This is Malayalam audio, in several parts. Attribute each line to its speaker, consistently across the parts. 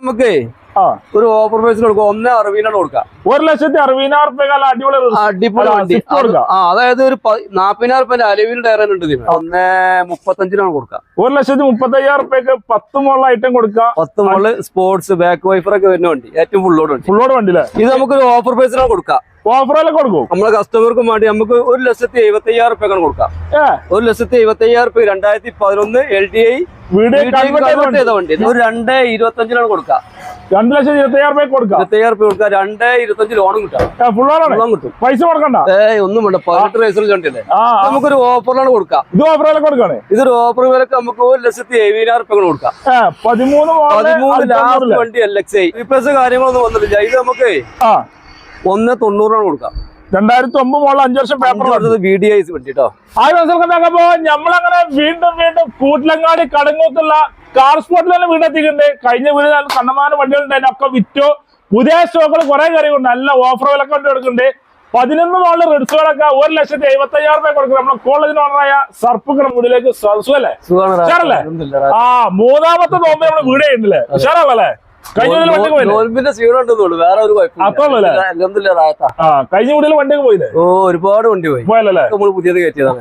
Speaker 1: നമുക്ക് ഒരു ഓഫർ പ്രൈസിൽ കൊടുക്കുക ഒന്നേ അറുപതിനാണ് കൊടുക്കാം.
Speaker 2: ഒരു ലക്ഷത്തി അറുപതിനായിരം റുപ്യ അടിപൊളി
Speaker 1: അടിപൊളി വണ്ടി. അതായത് ഒരു നാപ്പതിനായിരം റുപ്യ അലവിൽ ടയർ ഉണ്ട് ഒന്ന് മുപ്പത്തഞ്ചിനാണ് കൊടുക്കുക
Speaker 2: ഒരു ലക്ഷത്തി മുപ്പത്തി അയ്യായിരം റുപ്യക്ക് പത്ത് മുള്ള ഐറ്റം കൊടുക്കുക.
Speaker 1: പത്ത് മോൾ സ്പോർട്സ് ബാക്ക് വൈഫർ ഒക്കെ വരുന്ന വണ്ടി. ഏറ്റവും ഫുള്ളോട് വണ്ടി.
Speaker 2: ഫുള്ളോട് വണ്ടി
Speaker 1: ഇത് നമുക്ക് ഒരു ഓഫർ പ്രൈസിനാണ് കൊടുക്കുക
Speaker 2: ഓഫറെല്ലാം കൊടുക്കും?
Speaker 1: നമ്മളെ കസ്റ്റമർക്കും വേണ്ടി നമുക്ക് ഒരു ലക്ഷത്തി എഴുപത്തി അയ്യായിരം റുപ്യ കൊടുക്കാം.
Speaker 2: ഏ?
Speaker 1: ഒരു ലക്ഷത്തി എഴുപത്തി അയ്യായിരം റുപ്യ രണ്ടായിരത്തി പതിനൊന്ന് എൽ ഡി ഐ
Speaker 2: ചെയ്ത
Speaker 1: വണ്ടി. ഒരു രണ്ട് ഇരുപത്തഞ്ചിനാണ് കൊടുക്കുക.
Speaker 2: രണ്ട് ലക്ഷത്തി ഇരുപത്തി അയ്യായിരം റുപ്യ കൊടുക്കാം.
Speaker 1: ഇരുപത്തി അയ്യായിരം റുപ്യ കൊടുക്കുക. രണ്ട് ഇരുപത്തഞ്ച് ലോണും കിട്ടാം. ലോൺ കിട്ടും.
Speaker 2: പൈസ കൊടുക്കണ്ട?
Speaker 1: ഏയ് ഒന്നും വേണ്ട. പതിനെട്ട് വയസ്സിൽ
Speaker 2: കണ്ടില്ലേ.
Speaker 1: നമുക്കൊരു ഓഫറിലാണ് കൊടുക്കാം.
Speaker 2: ഇത് ഓഫറിലൊക്കെ കൊടുക്കാണ്?
Speaker 1: ഇതൊരു ഓഫർ വിലക്ക് നമുക്ക് ഒരു ലക്ഷത്തി എഴുപതിനായിരം റുപ്യ കൊടുക്കാം.
Speaker 2: ഏ പതിമൂന്ന്
Speaker 1: പതിമൂന്ന് ലാസ്റ്റ് വണ്ടി എൽ എക്സ് ഐ കാര്യങ്ങളൊന്നും വന്നിട്ടില്ല. ഇത് നമുക്ക് ഒന്ന് തൊണ്ണൂറാണ് കൊടുക്കാം.
Speaker 2: രണ്ടായിരത്തി ഒമ്പത് മോളിൽ അഞ്ചു വർഷം പേപ്പർ
Speaker 1: വി ഡി ഐസ് വേണ്ടിട്ടോ? കേട്ടോ
Speaker 2: ആ മനസ്സിലാക്കുമ്പോ നമ്മളങ്ങനെ വീണ്ടും വീണ്ടും കൂട്ടിലങ്ങാടി കടങ്ങൂത്തുള്ള കാർ സ്പോട്ടിൽ തന്നെ വീടെത്തിക്കുന്നുണ്ട് കഴിഞ്ഞ വീട് കണ്ണമാന വണ്ടികളുണ്ട് അതിനൊക്കെ വിറ്റോ. പുതിയ സ്റ്റോക്കുകൾ കുറെ കറിയുണ്ട് നല്ല ഓഫർ വിലക്കെ വണ്ടി കൊടുക്കുന്നുണ്ട്. പതിനൊന്ന് മോളിൽ റിഡ്സുകളൊക്കെ ഒരു ലക്ഷത്തി എഴുപത്തി അയ്യായിരം രൂപ കൊടുക്കുന്നത് നമ്മുടെ കോളേജിന് ഓണറായ സർപ്പുക്കുന്ന വീട്ടിലേക്ക് സുഖല്ലേ? ആ മൂന്നാമത്തെ നോമ്പ് നമ്മുടെ വീട് ചെയ്യുന്നില്ലേ? ഉഷാറല്ലേ കഴിഞ്ഞ കൂടുതൽ
Speaker 1: നോൽമ്പിന്റെ ഉണ്ടെന്നുള്ളൂ വേറെ ഒരു
Speaker 2: കഴിഞ്ഞ വണ്ടിയൊക്കെ പോയില്ലേ?
Speaker 1: ഓ ഒരുപാട് വണ്ടി പോയി.
Speaker 2: പോയല്ലേ
Speaker 1: നമ്മൾ പുതിയത് കയറ്റിയതാണ്.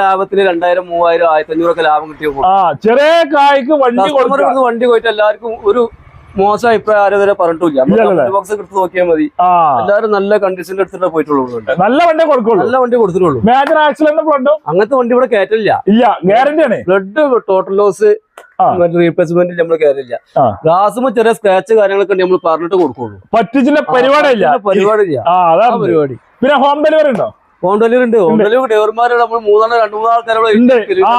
Speaker 1: ലാഭത്തിന് രണ്ടായിരം മൂവായിരം ആയിരത്തി അഞ്ഞൂറൊക്കെ ലാഭം കിട്ടിയ
Speaker 2: ചെറിയ കായ്ക്ക് വണ്ടി
Speaker 1: വണ്ടി പോയിട്ട് എല്ലാവർക്കും ഒരു മോശം അഭിപ്രായം ആരും ഇതുവരെ പറഞ്ഞിട്ടില്ല? ബോക്സ് എടുത്ത് നോക്കിയാൽ മതി. എല്ലാവരും നല്ല കണ്ടീഷൻ എടുത്തിട്ട് പോയിട്ടുള്ളൂ.
Speaker 2: നല്ല വണ്ടി കൊടുക്കുള്ളൂ.
Speaker 1: നല്ല വണ്ടി കൊടുത്തിട്ടുള്ളൂ.
Speaker 2: മേജർ ആക്സിഡന്റ്
Speaker 1: അങ്ങനത്തെ വണ്ടി ഇവിടെ കയറ്റില്ല
Speaker 2: ഇല്ല ഗ്യാരണ്ടി ആണ്.
Speaker 1: Blood total loss. റീപ്ലേസ്മെന്റ് നമ്മൾ കയറില്ല ഗ്ലാസും ചെറിയ സ്ക്രാച്ച് കാര്യങ്ങളൊക്കെ നമ്മൾ പറഞ്ഞിട്ട് കൊടുക്കുള്ളൂ.
Speaker 2: പറ്റിച്ചില്ല പരിപാടിയില്ല.
Speaker 1: പരിപാടി.
Speaker 2: പിന്നെ ഹോം ഡെലിവറി ഉണ്ടോ?
Speaker 1: ഹോം ഡെലിവറി ഉണ്ട്. ഹോം ഡെലിവറി ഡ്രൈവർമാരോട് നമ്മൾ മൂന്നാൽ രണ്ട് മൂന്ന് ആൾക്കാരോട്
Speaker 2: ഉണ്ട്. ആ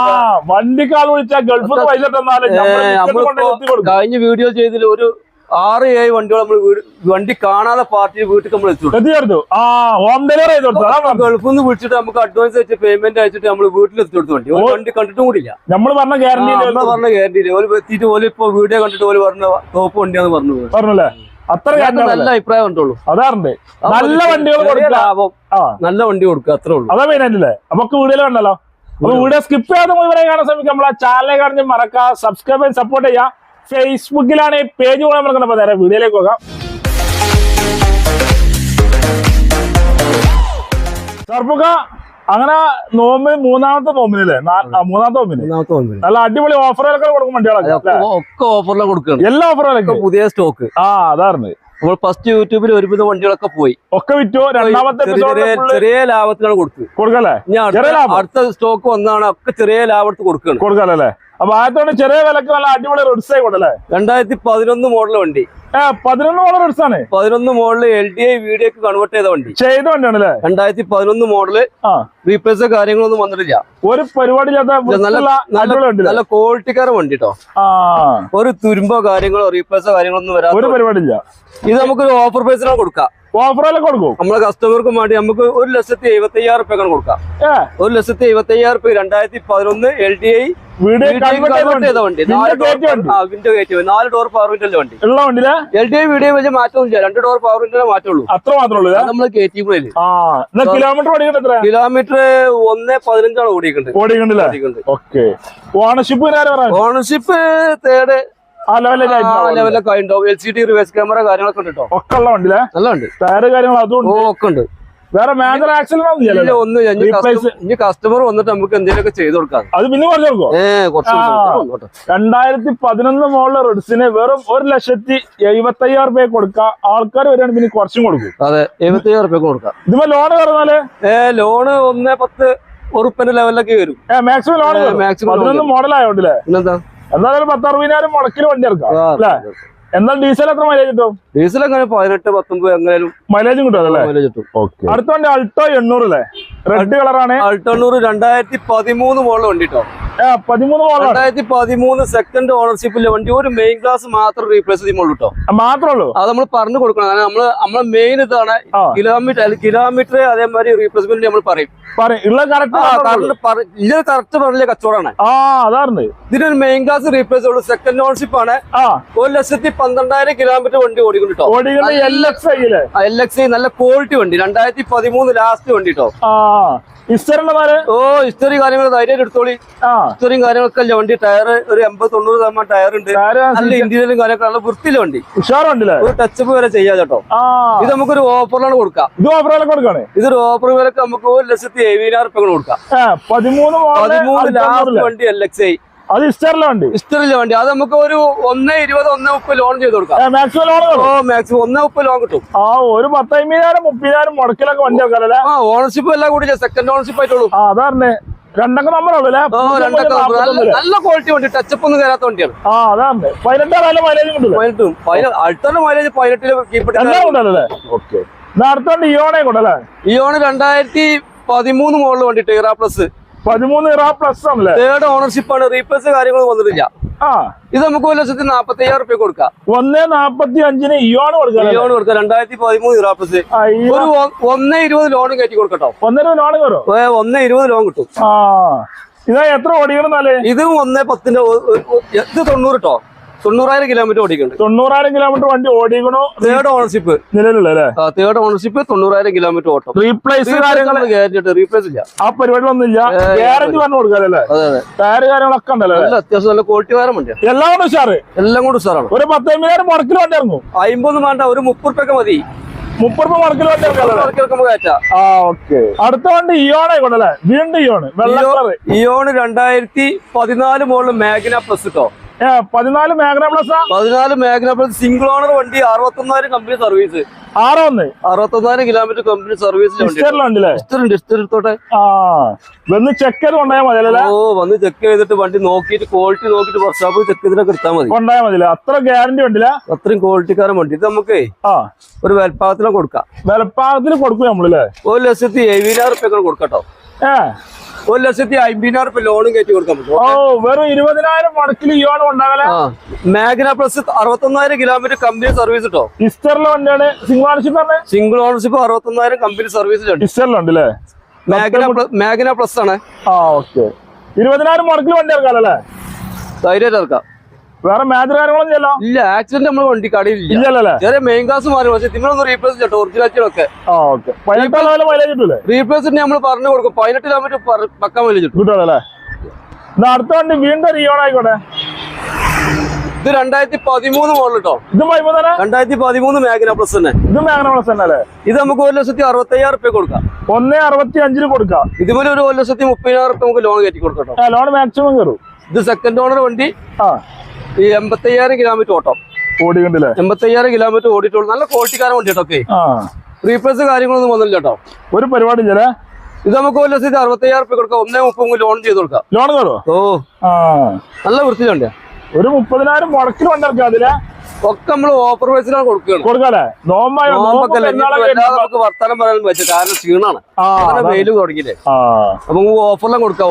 Speaker 2: വണ്ടിക്കാൾ വിളിച്ചാൽ ഗൾഫിൽ നിന്ന് പൈസ തന്നാലും
Speaker 1: കഴിഞ്ഞ വീഡിയോ ചെയ്തതിൽ ഒരു ആറ് ഏഴ് വണ്ടികൾ നമ്മൾ വണ്ടി കാണാതെ പാർട്ടി വീട്ടിൽ നമ്മൾ എത്തിച്ചു
Speaker 2: ഹോം ഡെലിവറി
Speaker 1: ഗൾഫിൽ നിന്ന് വിളിച്ചിട്ട് നമുക്ക് അഡ്വാൻസ് വെച്ച് പേയ്മെന്റ് അയച്ചിട്ട് നമ്മൾ വീട്ടിൽ എത്തി കൊടുത്തു വണ്ടി. വണ്ടി കണ്ടിട്ടും കൂടിയില്ല.
Speaker 2: നമ്മൾ പറഞ്ഞ ഗ്യാരണ്ടി
Speaker 1: പറഞ്ഞ ഗ്യാരണ്ടി ഓൽ എത്തിയിട്ട് ഓൽ ഇപ്പൊ വീഡിയോ കണ്ടിട്ട് ഓൽ പറഞ്ഞ ടോപ്പ് വണ്ടിയാന്ന് പറഞ്ഞു
Speaker 2: പറഞ്ഞല്ലേ? അത്ര
Speaker 1: നല്ല അഭിപ്രായം ഉണ്ടുള്ളൂ
Speaker 2: അതാറുണ്ട്. നല്ല വണ്ടികൾ കൊടുക്കുക.
Speaker 1: നല്ല വണ്ടി കൊടുക്കുക അത്രേ ഉള്ളൂ.
Speaker 2: അതാ മെയിൻ ആയിട്ടില്ലേ നമുക്ക് വീഡിയോ കണ്ടല്ലോ. അപ്പൊ വീഡിയോ സ്കിപ്പ് ചെയ്യാതെ മുഴുവനെ കാണാൻ ശ്രമിക്കാം. നമ്മളെ ചാനലെ കാണിച്ച് മറക്കുക സബ്സ്ക്രൈബ് ചെയ്ത് സപ്പോർട്ട് ചെയ്യാം. ഫേസ്ബുക്കിലാണ് ഈ പേജ് കൂടെ നമ്മൾ നേരെ വീഡിയോയിലേക്ക് പോകാം. സർപ്പുക അങ്ങനെ നോമ്പ് മൂന്നാമത്തെ നോമ്പിനല്ലേ? മൂന്നാമത്തെ നോമ്പിന്? നല്ല അടിപൊളി ഓഫറുകളൊക്കെ കൊടുക്കും വണ്ടികളൊക്കെ?
Speaker 1: ഒക്കെ ഓഫറിലാണ് കൊടുക്കുകയാണ്
Speaker 2: എല്ലാ ഓഫറുകളൊക്കെ
Speaker 1: പുതിയ സ്റ്റോക്ക്
Speaker 2: ആ അതാണ്
Speaker 1: നമ്മൾ ഫസ്റ്റ് യൂട്യൂബിൽ ഒരുവിധ വണ്ടികളൊക്കെ പോയി.
Speaker 2: ഒക്കെ വിറ്റോ. രണ്ടാമത്തെ
Speaker 1: ചെറിയ ലാഭത്തിനാണ് ലാഭത്തിലാണ് കൊടുക്കുക
Speaker 2: കൊടുക്കല്ലേ
Speaker 1: അടുത്ത സ്റ്റോക്ക് വന്നാണ് ഒക്കെ ചെറിയ ലാഭത്തിൽ കൊടുക്കുകയാണ്
Speaker 2: കൊടുക്കല്ലേ? അപ്പൊ ആദ്യത്തോടെ ചെറിയ വിലക്ക് നല്ല അടിപൊളി റോഡ്സ് ആയിക്കോട്ടെ
Speaker 1: രണ്ടായിരത്തി പതിനൊന്ന് മോഡൽ വണ്ടി.
Speaker 2: പതിനൊന്ന് മോഡൽ റോഡ്സ് ആണ്.
Speaker 1: പതിനൊന്ന് മോഡൽ എൽ ഡി ഐ വീഡിയോക്ക് കൺവേർട്ട് ചെയ്ത വണ്ടി.
Speaker 2: ചെയ്ത വണ്ടിയാണ് അല്ലേ
Speaker 1: രണ്ടായിരത്തി പതിനൊന്ന്
Speaker 2: മോഡൽ
Speaker 1: റീപ്ലേസ് കാര്യങ്ങളൊന്നും വന്നിട്ടില്ല.
Speaker 2: ഒരു പരിപാടി
Speaker 1: നല്ല
Speaker 2: ക്വാളിറ്റിക്കാരൻ വണ്ടി
Speaker 1: കേട്ടോ ഒരു തുരുമ്പോ കാര്യങ്ങളോ റീപ്ലേസോ കാര്യങ്ങളൊന്നും
Speaker 2: ഒരു
Speaker 1: വരാത്ത
Speaker 2: പരിപാടി ഇല്ല.
Speaker 1: ഇത് നമുക്ക് ഓഫർ പ്രൈസിനാണ് കൊടുക്കാം.
Speaker 2: ഓഫറെല്ലാം കൊടുക്കും.
Speaker 1: നമ്മളെ കസ്റ്റമർക്ക് വേണ്ടി നമുക്ക് ഒരു ലക്ഷത്തി എഴുപത്തി അയ്യായിരം റുപ്യക്കാണ് കൊടുക്കാം ഒരു ലക്ഷത്തി എഴുപത്തി അയ്യായിരം റുപ്യ രണ്ടായിരത്തി പതിനൊന്ന് എൽ ഡി ഐ നാല് ഡോർ വിൻഡോ വണ്ടി. പവർ വണ്ടി.
Speaker 2: ഉള്ള വണ്ടിയിലെ?
Speaker 1: എൽ ഡി ഐ വീഡിയോ വെച്ച് മാറ്റമൊന്നുമില്ല. രണ്ട് ഡോർ പവർ മാറ്റുള്ളൂ
Speaker 2: അത്ര മാത്രമേ ഉള്ളൂ
Speaker 1: നമ്മൾ
Speaker 2: കിലോമീറ്റർ
Speaker 1: കിലോമീറ്റർ ഒന്ന് പതിനഞ്ചാണ്
Speaker 2: ഓടിക്കണ്ടല്ലേ? ഓണർഷിപ്പ്
Speaker 1: ഓണർഷിപ്പ് തേർഡ്
Speaker 2: ആ ലെവലിലേക്ക്
Speaker 1: ലെവലൊക്കെ ഉണ്ടാവും L C D reverse camera കാര്യങ്ങളൊക്കെ ഉണ്ട് കേട്ടോ
Speaker 2: ഒക്കെ ഉള്ള വണ്ടിയിലെ
Speaker 1: നല്ല ഉണ്ട്
Speaker 2: ടയറ് കാര്യങ്ങൾ അതും ഉണ്ട്.
Speaker 1: ഒക്കെ ഉണ്ട്.
Speaker 2: വേറെ ആക്സിഡന്റ് ഒന്നും
Speaker 1: ഇനി കസ്റ്റമർ വന്നിട്ട് നമുക്ക് എന്തെങ്കിലുമൊക്കെ ചെയ്ത് കൊടുക്കാം.
Speaker 2: അത് പിന്നെ കൊടുക്കോ.
Speaker 1: കുറച്ച്.
Speaker 2: രണ്ടായിരത്തി പതിനൊന്ന് മോളിലെ റെഡ്സിന് വെറും ഒരു ലക്ഷത്തി എഴുപത്തി അയ്യായിരം രൂപ കൊടുക്കാം ആൾക്കാർ വരികയാണെങ്കിൽ പിന്നെ കുറച്ചും കൊടുക്കും.
Speaker 1: അതെ എഴുപത്തി അയ്യായിരം റുപ്യ കൊടുക്കാം.
Speaker 2: ഇതിപ്പോ ലോൺ പറഞ്ഞാൽ?
Speaker 1: ഏ ലോണ് ഒന്ന് പത്ത് ഉറുപ്പിന്റെ ലെവലിലൊക്കെ വരും.
Speaker 2: മാക്സിമം ലോൺ പതിനൊന്ന് മോഡൽ ആയോണ്ടല്ലേ?
Speaker 1: പിന്നെന്താ?
Speaker 2: എന്തായാലും പത്ത് അറുപതിനായിരം മുടക്കിൽ വണ്ടി ഇറക്കാം അല്ലേ? എന്നാൽ ഡീസൽ എത്ര മൈലേജ് കിട്ടും?
Speaker 1: ഡീസൽ അങ്ങനെ പതിനെട്ട് പത്തൊമ്പത് എങ്ങനെയും
Speaker 2: മൈലേജും കിട്ടും അല്ലേ
Speaker 1: മൈലേജ് കിട്ടും.
Speaker 2: ഓക്കെ. അടുത്ത വണ്ടി അൾട്ടോ എണ്ണൂറ് അല്ലേ? റെഡ് കളറാണ്
Speaker 1: അൾട്ടണ്ണൂർ രണ്ടായിരത്തി പതിമൂന്ന് മോളിൽ വണ്ടി കേട്ടോ രണ്ടായിരത്തി പതിമൂന്ന് സെക്കൻഡ് ഓണർഷിപ്പിലെ വണ്ടി. ഒരു മെയിൻ ക്ലാസ് മാത്രം റീപ്ലേസ് ചെയ്യുമ്പോൾ കേട്ടോ
Speaker 2: മാത്രമേ
Speaker 1: അത് നമ്മൾ പറഞ്ഞു കൊടുക്കണം. കാരണം നമ്മൾ നമ്മളെ മെയിൻ ഇതാണ്. കിലോമീറ്റർ കിലോമീറ്റർ അതേമാതിരി റീപ്ലേസ്മെന്റ് നമ്മൾ പറയും. ഇത് കറക്റ്റ് പറഞ്ഞ കച്ചവടമാണ്. ഇതിനൊരു മെയിൻ ക്ലാസ് റീപ്ലേസ് ഉള്ളൂ സെക്കൻഡ് ഓണർഷിപ്പ് ആണ്. ഒരു ലക്ഷത്തി പന്ത്രണ്ടായിരം കിലോമീറ്റർ വണ്ടി
Speaker 2: ഓടിക്കൊണ്ടിട്ടോ. എൽ എക്സ്
Speaker 1: നല്ല ക്വാളിറ്റി വണ്ടി. രണ്ടായിരത്തി പതിമൂന്ന് ലാസ്റ്റ് വണ്ടി കേട്ടോ
Speaker 2: ആ ഇസ്റ്ററിന്റെ നാല്
Speaker 1: ഓ ഹിസ്റ്ററി കാര്യങ്ങൾ ധൈര്യം എടുത്തോളി. ഇത്രയും കാര്യങ്ങളൊക്കെ അല്ല വണ്ടി? ടയർ ഒരു എൺപത് തൊണ്ണൂറ് ശതമാനം ടയർ ഉണ്ട്. നല്ല ഇന്റീരിയറും കാര്യമൊക്കെ നല്ല വൃത്തിയിലെ വണ്ടി. ഒരു ടച്ചപ്പ് വരെ ചെയ്യാതെ കേട്ടോ. ഇത് നമുക്കൊരു ഓഫറിലാണ് കൊടുക്കാം.
Speaker 2: ഇത് ഓഫറൊക്കെ കൊടുക്കാണ്
Speaker 1: ഇതൊരു ഓഫർ വിലക്ക് നമുക്ക് ഒരു ലക്ഷത്തി എഴുപതിനായിരം റുപ്യ കൊടുക്കാം.
Speaker 2: പതിമൂന്ന്
Speaker 1: പതിമൂന്ന് ലാസ്റ്റ് വണ്ടി എൽ എക്സ് ഐ
Speaker 2: അത് ഇസ്റ്ററിലെ വണ്ടി.
Speaker 1: ഇസ്റ്ററിലെ വണ്ടി. അത് നമുക്ക് ഒരു ഒന്ന് ഇരുപത് ഒന്ന് മുപ്പത് ലോൺ ചെയ്ത് കൊടുക്കാം.
Speaker 2: മാക്സിമം ലോൺ
Speaker 1: ഓ മാക്സിമം ഒന്ന് മുപ്പത് ലോൺ കിട്ടും.
Speaker 2: ആ ഒരു പത്തമ്പതിനായിരം മുപ്പതിനായിരം മുടക്കിലൊക്കെ വണ്ടി വെക്കാറല്ലേ
Speaker 1: ആ ഓണർഷിപ്പ് എല്ലാം കൂടി സെക്കൻഡ് ഓണർഷിപ്പ് ആയിട്ടുള്ളൂ.
Speaker 2: ആ അതാ രണ്ടൊക്കെ നമ്മൾ അല്ലേ?
Speaker 1: ഓ രണ്ടൊക്കെ നല്ല നല്ല ക്വാളിറ്റി വണ്ടി. ടച്ചപ്പ് ഒന്നും കയറാത്ത വണ്ടിയാണ്.
Speaker 2: ആ പതിനെട്ടാറ് മൈലേജ്
Speaker 1: പതിനെട്ടും. പതിന- അടുത്ത മൈലേജ്
Speaker 2: പതിനെട്ടിൽ കൊണ്ടല്ലേ ഓക്കെ. അടുത്തോണ്ട് ഇയോണെ കൊണ്ടല്ലേ
Speaker 1: ഓണ് രണ്ടായിരത്തി പതിമൂന്ന് മോഡൽ വണ്ടി ടീറ പ്ലസ്
Speaker 2: പതിമൂന്ന് ഇറ പ്ലസ് ആണല്ലേ?
Speaker 1: തേർഡ് ഓണർഷിപ്പ് ആണ്. റീപ്ലേസ് കാര്യങ്ങളും വന്നിട്ടില്ല.
Speaker 2: ആ.
Speaker 1: ഇത് നമുക്ക് ഒരു ലക്ഷത്തി നാപ്പത്തി അയ്യായിരം റുപ്യ കൊടുക്കാം.
Speaker 2: ഒന്നേ നാപ്പത്തി അഞ്ചിന് ഇയോണ് കൊടുക്കാം
Speaker 1: ഇയോൺ കൊടുക്കാം. രണ്ടായിരത്തി പതിമൂന്ന്
Speaker 2: ഇറാപ്പസ്
Speaker 1: ഒരു ഒന്നേ ഇരുപത് ലോൺ കയറ്റി കൊടുക്കട്ടോ.
Speaker 2: ഒന്നര ലോൺ കയറും?
Speaker 1: ഒന്ന് ഇരുപത് ലോൺ കിട്ടും.
Speaker 2: ഇതാ എത്ര ഓടിക്കണം
Speaker 1: ഇതും ഒന്നേ പത്തിന്റെ ഇത് തൊണ്ണൂറ് കേട്ടോ തൊണ്ണൂറായിരം കിലോമീറ്റർ ഓടിക്കുന്നുണ്ട്
Speaker 2: തൊണ്ണൂറായിരം കിലോമീറ്റർ വണ്ടി ഓടിക്കണോ?
Speaker 1: തേർഡ് ഓണർഷിപ്പ്
Speaker 2: നിലവിലല്ലേ
Speaker 1: തേർഡ് ഓണർഷിപ്പ് തൊണ്ണൂറായിരം കിലോമീറ്റർ ഓട്ടം.
Speaker 2: റീപ്ലേസ് കാര്യങ്ങൾ
Speaker 1: ഗ്യാരണ്ടി റീപ്ലേസ് ഇല്ല.
Speaker 2: ആ പരിപാടികളൊന്നുമില്ല ഗ്യാരണ്ടി പറഞ്ഞു കൊടുക്കാല്ലേ ടയർ കാര്യങ്ങളൊക്കെ ഉണ്ടല്ലോ
Speaker 1: അത്യാവശ്യം നല്ല ക്വാളിറ്റി വേറെ വണ്ടിയാണ്
Speaker 2: എല്ലാം കൊണ്ട് ഉഷാറ്?
Speaker 1: എല്ലാം കൊണ്ടും ഉഷാറാണ്.
Speaker 2: ഒരു പത്തമ്പതിനായിരം മുടക്കിൽ വണ്ടി ഇറങ്ങും.
Speaker 1: അമ്പത് വേണ്ട ഒരു മുപ്പത് റുപ്യൊക്കെ മതി.
Speaker 2: മുപ്പത് അടുത്ത വണ്ടി ഇയോണേ കൊണ്ടല്ലേ വീണ്ടും ഇയോണ് വെള്ള ഇയോൺ
Speaker 1: ഇയോണ് രണ്ടായിരത്തി പതിനാല് മോളിൽ മാഗ്ന പ്ലസ് കേട്ടോ
Speaker 2: പതിനാല് മേഘന പ്ലസ്
Speaker 1: പതിനാല് മാഗ്ന പ്ലസ് സിംഗിൾ ഓണർ വണ്ടി അറുപത്തൊന്നായിരം കമ്പനി സർവീസ്
Speaker 2: ആറോ ഒന്ന്
Speaker 1: അറുപത്തൊന്നായിരം കിലോമീറ്റർ കമ്പനി
Speaker 2: ആ വന്ന് ചെക്ക് ചെയ്ത് കൊണ്ടുപോയാൽ മതി
Speaker 1: ഓ വന്ന് ചെക്ക് ചെയ്തിട്ട് വണ്ടി നോക്കിയിട്ട് ക്വാളിറ്റി നോക്കിയിട്ട് വർക്ക്ഷോപ്പിൽ ചെക്ക് ചെയ്തിട്ട് എടുത്താൽ മതി.
Speaker 2: കൊണ്ടായാൽ മതി അത്ര ഗ്യാരണ്ടി ഉണ്ടല്ല?
Speaker 1: അത്രയും ക്വാളിറ്റിക്കാരൻ വണ്ടി. ഇത് നമുക്ക് ഒരു വിലപ്പാകത്തിലും കൊടുക്കാം.
Speaker 2: വിലപ്പാകത്തിന് കൊടുക്കും നമ്മളല്ലേ
Speaker 1: ഒരു ലക്ഷത്തി എഴുപതിനായിരം റുപ്യ കൊടുക്കട്ടോ
Speaker 2: ഏ.
Speaker 1: ഒരു ലക്ഷത്തി അമ്പതിനായിരം റുപ്യ ലോണും കയറ്റി കൊടുക്കാൻ പറ്റും.
Speaker 2: ഓ വെറും ഇരുപതിനായിരം മുടക്കിൽ ഈ കൊണ്ടാകല?
Speaker 1: ആ മാഗ്ന പ്ലസ് അറുപത്തൊന്നായിരം കിലോമീറ്റർ കമ്പനി സർവീസ് കേട്ടോ
Speaker 2: ഇസ്റ്ററിലെ വണ്ടിയാണ്. സിംഗിൾ ഓണർഷിപ്പ്
Speaker 1: സിംഗിൾ ഓണർഷിപ്പ് അറുപത്തൊന്നായിരം കമ്പനി
Speaker 2: സർവീസ്
Speaker 1: മാഗ്ന പ്ല- മാഗ്ന പ്ലസ് ആണ്.
Speaker 2: ആ ഓക്കെ ഇരുപതിനായിരം മുടക്കിൽ വണ്ടി ഇറക്കാം അല്ലേ
Speaker 1: ധൈര്യമായിട്ട് ഇറക്കാം.
Speaker 2: വേറെ മേജർ കാര്യങ്ങളൊന്നും ഇല്ല
Speaker 1: ഇല്ല ആക്സിഡന്റ് നമ്മൾ വണ്ടി കടയിലില്ല
Speaker 2: ഇല്ലല്ലേ
Speaker 1: ചെറിയ മെയിൻ ക്ലാസ് മാറി പക്ഷെ നിങ്ങളൊന്ന് റീപ്ലേസ് ചെയ്യട്ടോ റീപ്ലേസ് നമ്മൾ പറഞ്ഞു കൊടുക്കും. പതിനെട്ട് കിലോമീറ്റർ പക്ക മൈലേജ്
Speaker 2: കിട്ടുമല്ലേ അടുത്ത വണ്ടി വീണ്ടും ആയിക്കോട്ടെ.
Speaker 1: ഇത് രണ്ടായിരത്തി പതിമൂന്ന് മോഡൽ കേട്ടോ
Speaker 2: ഇത്
Speaker 1: രണ്ടായിരത്തി പതിമൂന്ന് മാഗ്ന പ്ലസ് തന്നെ.
Speaker 2: ഇത് മേഘന പ്ലസ് തന്നെ അല്ലേ
Speaker 1: ഇത് നമുക്ക് ഒരു ലക്ഷത്തി അറുപത്തയ്യായിരം റുപ്യ കൊടുക്കാം.
Speaker 2: ഒന്നേ അറുപത്തി അഞ്ചിന് കൊടുക്കാം.
Speaker 1: ഇതുപോലെ ഒരു ലക്ഷത്തി മുപ്പതിനായിരം റുപ്യ നമുക്ക് ലോൺ കയറ്റി കൊടുക്കാം
Speaker 2: ലോൺ മാക്സിമം കയറും.
Speaker 1: ഇത് സെക്കൻഡ് ഓണർ വണ്ടി.
Speaker 2: ആ.
Speaker 1: ഈ എൺപത്തയ്യായിരം കിലോമീറ്റർ ഓട്ടം.
Speaker 2: ഓടിക്കണ്ടല്ലേ?
Speaker 1: എൺപത്തയ്യായിരം കിലോമീറ്റർ ഓടിയിട്ടുള്ളൂ. നല്ല ക്വാളിറ്റിക്കാരൻ വണ്ടി കേട്ടോ ഒക്കെ
Speaker 2: ആ.
Speaker 1: റീപ്ലേസ് കാര്യങ്ങളൊന്നും വന്നില്ല കേട്ടോ.
Speaker 2: ഒരു പരിപാടി ഇല്ലേ
Speaker 1: ഇത് നമുക്ക് ഒരു ലക്ഷത്തി അറുപത്തയ്യായിരം റുപ്യ കൊടുക്കാം. ഒന്നേ മുപ്പത് ലോൺ ചെയ്ത് കൊടുക്കാം.
Speaker 2: ലോൺ കയറുമോ
Speaker 1: ഓ. നല്ല വൃത്തിയിലുണ്ട്
Speaker 2: ഒരു മുപ്പതിനായിരം മുടക്കിൽ വണ്ടിറക്കാം അതിലെ.
Speaker 1: ഒക്കെ നമ്മൾ ഓഫർ പ്രൈസിലാണ് കൊടുക്കുകയാണ്.
Speaker 2: കൊടുക്കാല്ലേ? നോമ്പായോ
Speaker 1: നമുക്ക് വർത്തമാനം പറയാൻ പറ്റും. കാരണം ക്ഷീണാണ്. തുടങ്ങിയില്ലേ? അപ്പൊ നമുക്ക് ഓഫറിലും കൊടുക്കാം.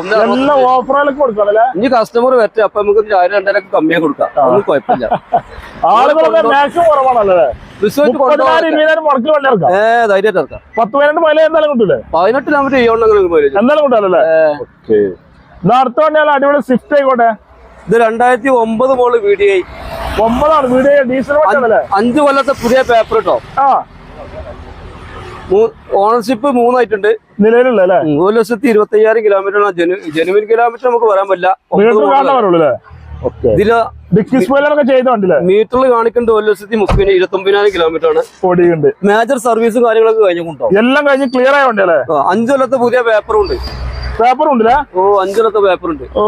Speaker 2: കൊടുക്കാല്ലേ
Speaker 1: ഇനി കസ്റ്റമർ പറ്റും അപ്പൊ നമുക്ക് ആയിരം രണ്ടായിരം കമ്മിയെ കൊടുക്കാം. കുഴപ്പമില്ല.
Speaker 2: ആളുകളൊക്കെ മാക്സിമം കുറവാണല്ലേ പത്ത് പതിനെട്ട് മൈലേജ് എന്തായാലും കിട്ടൂലേ?
Speaker 1: പതിനെട്ട് കിലോമീറ്റർ ചെയ്യണമെങ്കിൽ
Speaker 2: എന്തായാലും കിട്ടാലല്ലേ ഓക്കെ. എന്നാ അടുത്ത വണ്ടിയാൽ അടിപൊളി സ്വിഫ്റ്റ് ആയിക്കോട്ടെ.
Speaker 1: ഇത് രണ്ടായിരത്തി ഒമ്പത് മോൾ വി ഡി ഐ
Speaker 2: ഒമ്പതാണ് വീഡിയോ ഡീസൽ
Speaker 1: അഞ്ചു കൊല്ലത്തെ പുതിയ പേപ്പർ കേട്ടോ ഓണർഷിപ്പ് മൂന്നായിട്ടുണ്ട്.
Speaker 2: നിലവിലുള്ള
Speaker 1: ഒരു ലക്ഷത്തി ഇരുപത്തി അയ്യായിരം കിലോമീറ്റർ ജനുവിൻ കിലോമീറ്റർ നമുക്ക് വരാൻ പറ്റില്ല.
Speaker 2: ഇതിൽ
Speaker 1: മീറ്ററിൽ കാണിക്കേണ്ട ഒരു ലക്ഷത്തി മുപ്പതിന് ഇരുപത്തി ഒമ്പതിനായിരം കിലോമീറ്റർ ആണ്
Speaker 2: ഓടിയുണ്ട്
Speaker 1: മേജർ സർവീസും കാര്യങ്ങളൊക്കെ കഴിഞ്ഞുണ്ടോ
Speaker 2: എല്ലാം കഴിഞ്ഞ് ക്ലിയർ ആയ
Speaker 1: അഞ്ചു കൊല്ലത്തെ പുതിയ പേപ്പറും ഉണ്ട്.
Speaker 2: പേപ്പർ ഉണ്ടല്ലേ?
Speaker 1: ഓ അഞ്ചു കൊല്ലത്തെ പേപ്പർ ഉണ്ട്.
Speaker 2: ഓ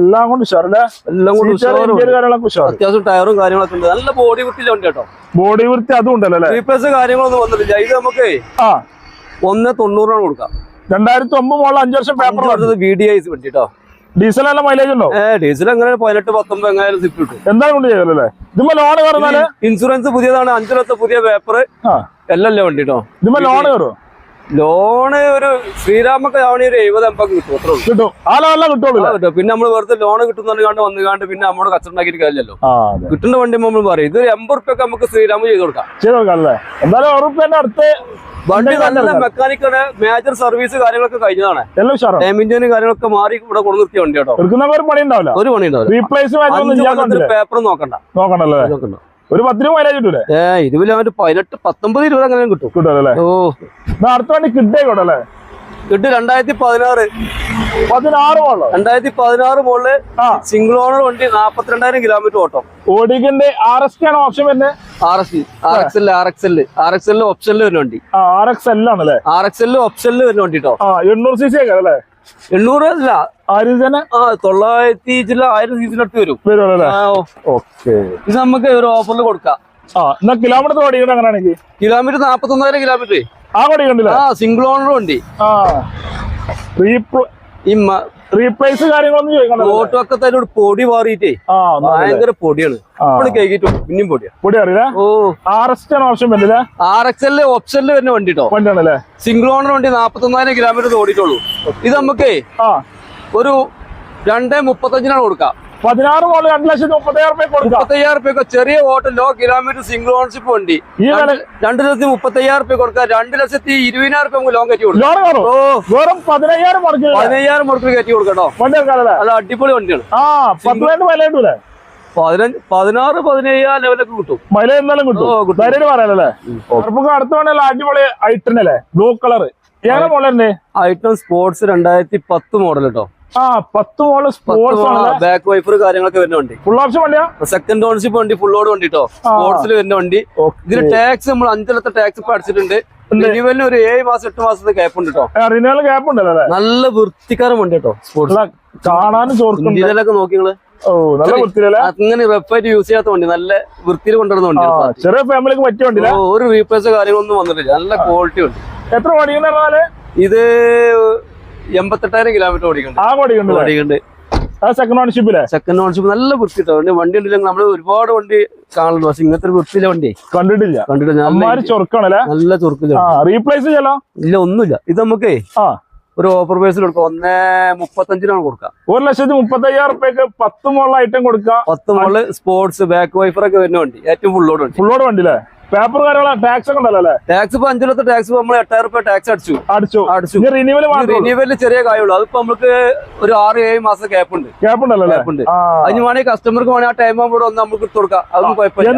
Speaker 2: എല്ലാം കൊണ്ട് ഉഷാറല്ലേ?
Speaker 1: എല്ലാം
Speaker 2: കൊണ്ട് കാര്യങ്ങളൊക്കെ ഉഷാർ
Speaker 1: അത്യാവശ്യം ടയറും കാര്യങ്ങളൊക്കെ ഉണ്ട്. നല്ല ബോഡി വൃത്തിയിലെ ഉണ്ട് കേട്ടോ.
Speaker 2: ബോഡി വൃത്തി അതും ഉണ്ടല്ലോ
Speaker 1: റീപ്ലേസ് കാര്യങ്ങളൊന്നും വന്നിട്ടില്ല. ഇത് നമുക്ക്
Speaker 2: ആ.
Speaker 1: ഒന്ന് തൊണ്ണൂറാണ് കൊടുക്കാം.
Speaker 2: രണ്ടായിരത്തി ഒമ്പത് മുതൽ അഞ്ചു വർഷം പേപ്പർ
Speaker 1: ബി ഡി ഐസ് വണ്ടി കേട്ടോ
Speaker 2: ഡീസൽ നല്ല മൈലേജ് ഉണ്ടോ?
Speaker 1: ഏഹ് ഡീസൽ എങ്ങനെ പതിനെട്ട് പത്തൊമ്പത് എങ്ങനെയാലും സിപ്പ് കിട്ടും.
Speaker 2: എന്താണ് കൊണ്ട് ചെയ്തല്ലേ ഇതുമ്പോ ലോൺ കയറുന്നാൽ
Speaker 1: ഇൻഷുറൻസ് പുതിയതാണ്. അഞ്ചു ലക്ഷത്തെ പുതിയ പേപ്പർ
Speaker 2: എല്ലാം
Speaker 1: അല്ലേ വണ്ടി കേട്ടോ
Speaker 2: ഇതുമ്പോ ലോൺ കയറുമോ
Speaker 1: ലോണ് ഒരു ശ്രീരാമൊക്കെ ആവണി ഒരു എഴുപത് അമ്പത് കിട്ടും
Speaker 2: കിട്ടും. ആ ലെവലിലെ കിട്ടുള്ളൂ
Speaker 1: കിട്ടും. പിന്നെ നമ്മൾ വെറുതെ ലോൺ കിട്ടും കണ്ട് വന്നു കണ്ട് പിന്നെ നമ്മുടെ കച്ചവടമാക്കിയിട്ട് കഴിഞ്ഞല്ലോ കാര്യമല്ലോ കിട്ടുന്ന വണ്ടി നമ്മൾ പറയും ഇത് എൺപത് റുപ്യൊക്കെ നമുക്ക് ശ്രീരാമ ചെയ്ത് കൊടുക്കാം.
Speaker 2: ചെയ്ത് എന്തായാലും ഉറപ്പിന്റെ അടുത്ത്
Speaker 1: വണ്ടി നല്ല മെക്കാനിക്കുടെ മേജർ സർവീസ് കാര്യങ്ങളൊക്കെ കഴിഞ്ഞതാണ്. ഡാമേജിന് കാര്യങ്ങളൊക്കെ മാറി ഇവിടെ കൊണ്ടു നിർത്തിയ വണ്ടി കേട്ടോ.
Speaker 2: ഒരു പണി ഉണ്ടാവില്ല.
Speaker 1: ഒരു പണി ഉണ്ടാവില്ല. പേപ്പർ നോക്കണ്ട.
Speaker 2: നോക്കണ്ടല്ലേ?
Speaker 1: നോക്കണ്ട.
Speaker 2: ഒരു പത്ത് രൂപ മൈലേജ് കിട്ടൂലേ?
Speaker 1: ഏ ഇരുപത് കിലോമീറ്റർ പതിനെട്ട് പത്തൊമ്പത് ഇരുപത് അങ്ങനെ കിട്ടും.
Speaker 2: കിട്ടുമല്ലേ
Speaker 1: ഓ.
Speaker 2: അടുത്ത വണ്ടി കിട്ടേക്കോട്ടെ അല്ലേ?
Speaker 1: ഇത് രണ്ടായിരത്തി പതിനാറ്.
Speaker 2: പതിനാറ് മോളോ
Speaker 1: രണ്ടായിരത്തി പതിനാറ് മുകളിൽ
Speaker 2: ആ.
Speaker 1: സിംഗിൾ ഓണർ വണ്ടി നാപ്പത്തിരണ്ടായിരം കിലോമീറ്റർ ഓട്ടം.
Speaker 2: ഓടിക്കിന്റെ ആർ എസ് ടി ആണ് ഓപ്ഷൻ വരുന്നത്
Speaker 1: R S R X L R X L R X എല്ലിൽ ഓപ്ഷനിൽ വരുന്ന വണ്ടി.
Speaker 2: ആർ എക്സ് എൽ ആണല്ലേ?
Speaker 1: ആർ എക്സ് എല്ലിൽ ഓപ്ഷനിൽ വരുന്ന വണ്ടി കേട്ടോ
Speaker 2: ആ എണ്ണൂറ് സി സി ഒക്കെ അല്ലേ?
Speaker 1: എണ്ണൂറ് അല്ല
Speaker 2: ആയിരം തന്നെ?
Speaker 1: ആ തൊള്ളായിരത്തി ചില ആയിരം സീസിനടുത്ത് വരും.
Speaker 2: ഓക്കെ.
Speaker 1: ഇത് നമുക്ക് ഒരു ഓഫറിൽ കൊടുക്കാം.
Speaker 2: ആ എന്നാ കിലോമീറ്റർ ഓടിക്കണം അങ്ങനെയാണെങ്കിൽ
Speaker 1: കിലോമീറ്റർ നാപ്പത്തൊന്നായിരം കിലോമീറ്റർ
Speaker 2: ആ ഓടിക്കണ്ടില്ല?
Speaker 1: ആ സിംഗിൾ ഓണർ വണ്ടി. ഈ
Speaker 2: റീപ്ലേസ് കാര്യങ്ങളൊന്നും
Speaker 1: പൊടി മാറിയിട്ടേ. ഭയങ്കര പൊടിയാണ്. ഇപ്പോഴും കേക്കിട്ടു പിന്നെയും പൊടിയാ.
Speaker 2: പൊടി അറിയില്ല?
Speaker 1: ഓ.
Speaker 2: ആർ ആണ് ഓപ്ഷൻ വരുന്നില്ല
Speaker 1: ആർ എക്സ് എല്ലിൽ ഓപ്ഷനിൽ വരുന്ന വണ്ടി കേട്ടോ
Speaker 2: വണ്ടിയാണല്ലേ
Speaker 1: സിംഗിൾ ഓണർ വണ്ടി നാപ്പത്തൊന്നായിരം കിലോമീറ്റർ ഓടിയിട്ടുള്ളൂ. ഇത് നമുക്ക് ഒരു രണ്ടേ മുപ്പത്തഞ്ചിനാണ് കൊടുക്കാം.
Speaker 2: പതിനാറ് മോൾ രണ്ട് ലക്ഷത്തി മുപ്പത്തയ്യായിരം റുപ്യ കൊടുക്കാം.
Speaker 1: മുപ്പത്തയ്യായിരം റുപ്യ ചെറിയ auto low kilometre single ownership
Speaker 2: ഈ വില
Speaker 1: രണ്ട് രണ്ട് ലക്ഷത്തി മുപ്പത്തയ്യായിരം റുപ്യ കൊടുക്കാം രണ്ട് ലക്ഷത്തി ഇരുപതിനായിരം റുപ്യ നമുക്ക് ലോൺ കയറ്റി കൊടുക്കും.
Speaker 2: വെറും പതിനയ്യായിരം മുടക്കി
Speaker 1: പതിനയ്യായിരം മുടക്കി കയറ്റി കൊടുക്കട്ടോ
Speaker 2: വണ്ടി എടുക്കാനല്ലേ
Speaker 1: അത് അടിപൊളി വണ്ടിയാണ്.
Speaker 2: ആ പത്ത് പതിനെട്ട് മൈലേജ് കിട്ടൂലേ
Speaker 1: പതിനഞ്ച് പതിനാറ് പതിനയ്യായിരം ലെവലൊക്കെ കിട്ടും.
Speaker 2: മൈല എന്നാലും കിട്ടും. ധൈര്യം പറയാനല്ലേ അടുത്ത വേണ്ടല്ലോ അടിപൊളി ഐട്ടൺ അല്ലേ? ബ്ലൂ കളർ ഏതാ മോളന്നെ
Speaker 1: ഐറ്റം സ്പോർട്സ് രണ്ടായിരത്തി പത്ത് മോഡൽ കേട്ടോ.
Speaker 2: ആ പത്ത് മോൾ സ്പോർട്സ്
Speaker 1: ബാക്ക് വൈഫർ കാര്യങ്ങളൊക്കെ വരുന്ന വണ്ടി.
Speaker 2: ഫുൾ ഓപ്ഷൻ വണ്ടിയാ?
Speaker 1: സെക്കൻഡ് ഓണർഷിപ്പ് വണ്ടി ഫുൾ ഓട് വണ്ടി കേട്ടോ സ്പോർട്സിൽ വരുന്ന വണ്ടി. ഇതിന് ടാക്സ് നമ്മൾ അഞ്ചിലത്തെ ടാക്സ് ഇപ്പൊ അടിച്ചിട്ടുണ്ട്. റിന്യൂവലിന് ഒരു ഏഴ് മാസം എട്ട് മാസത്തെ ഗ്യാപ്പ് ഉണ്ട് കേട്ടോ
Speaker 2: റിനുവൽ ഗ്യാപ്പ് ഉണ്ടല്ലോ
Speaker 1: നല്ല വൃത്തിക്കാരൻ വണ്ടി കേട്ടോ സ്പോർട്സ്
Speaker 2: കാണാനും
Speaker 1: ഇന്ത്യയിലൊക്കെ നോക്കി നിങ്ങൾ.
Speaker 2: ഓ നല്ല വൃത്തിയിലല്ലേ
Speaker 1: അങ്ങനെ വെബ്സൈറ്റ് യൂസ് ചെയ്യാത്ത വണ്ടി നല്ല വൃത്തിയിൽ കൊണ്ടുവരുന്ന
Speaker 2: ആ ചെറിയ ഫാമിലിക്ക് പറ്റിയ
Speaker 1: വണ്ടി ഒരു റീപ്ലേസ് കാര്യങ്ങളൊന്നും വന്നിട്ടില്ല. നല്ല ക്വാളിറ്റി ഉണ്ട്
Speaker 2: എത്ര വണ്ടി
Speaker 1: ഇത് എൺപത്തെട്ടായിരം കിലോമീറ്റർ ഓടിക്കുന്നുണ്ട്
Speaker 2: ആ ഓടിക്കുന്നുണ്ട്
Speaker 1: ഓടിക്കുന്നുണ്ട്
Speaker 2: ആ സെക്കൻഡ് ഓൺഷിപ്പ്
Speaker 1: സെക്കൻഡ് ഓണർഷിപ്പ് നല്ല വൃത്തിട്ടോ? വണ്ടി വണ്ടി ഉണ്ടെങ്കിൽ നമ്മൾ ഒരുപാട് വണ്ടി കാണുന്നു പക്ഷെ ഇങ്ങനത്തെ ഒരു വൃത്തിയിലെ വണ്ടി.
Speaker 2: കണ്ടിട്ടില്ല.
Speaker 1: കണ്ടിട്ടില്ല. നല്ല
Speaker 2: ആ റീപ്ലേസ് ചെയ്യലോ?
Speaker 1: ഇല്ല ഒന്നുമില്ല. ഇത് നമുക്കേ ഒരു ഓഫർ പ്രൈസിൽ കൊടുക്കാം. ഒന്നേ മുപ്പത്തഞ്ചിനാണ് കൊടുക്കാം.
Speaker 2: ഒരു ലക്ഷത്തി മുപ്പത്തി അയ്യായിരം റുപ്യക്ക് പത്ത് മുകളിൽ ഐറ്റം കൊടുക്കാം.
Speaker 1: പത്ത് മോൾ സ്പോർട്സ് ബാക്ക് വൈഫർ ഒക്കെ വരുന്ന വണ്ടി. ഏറ്റവും ഫുള്ളോട് വണ്ടി.
Speaker 2: ഫുള്ളോട് വണ്ടിയില്ലേ പേപ്പർ കാര്യങ്ങളോ ടാക്സ് ഒക്കെ ഉണ്ടല്ലോ അല്ലേ?
Speaker 1: ടാക്സ് ഇപ്പൊ അഞ്ചു ലക്ഷത്തെ ടാക്സ് നമ്മൾ എട്ടായിരം രൂപ ടാക്സ് അടിച്ചു.
Speaker 2: അടിച്ചു.
Speaker 1: അടിച്ചു.
Speaker 2: റിന്യൂവൽ
Speaker 1: റിന്യൂവലിൽ ചെറിയ കാര്യമുള്ളൂ. അതിപ്പോ നമുക്ക് ഒരു ആറ് ഏഴ് മാസം ഗ്യാപ്പ് ഉണ്ട്.
Speaker 2: ഗ്യാപ്പ് ഉണ്ടല്ലോ
Speaker 1: ഗ്യാപ്പ് ഉണ്ട്. അതിന് വേണമെങ്കിൽ കസ്റ്റമർക്ക് വേണമെങ്കിൽ ആ ടൈം ആകുമ്പോൾ ഒന്ന് നമുക്ക് എടുത്തു കൊടുക്കാം. അതൊന്നും കുഴപ്പമില്ല.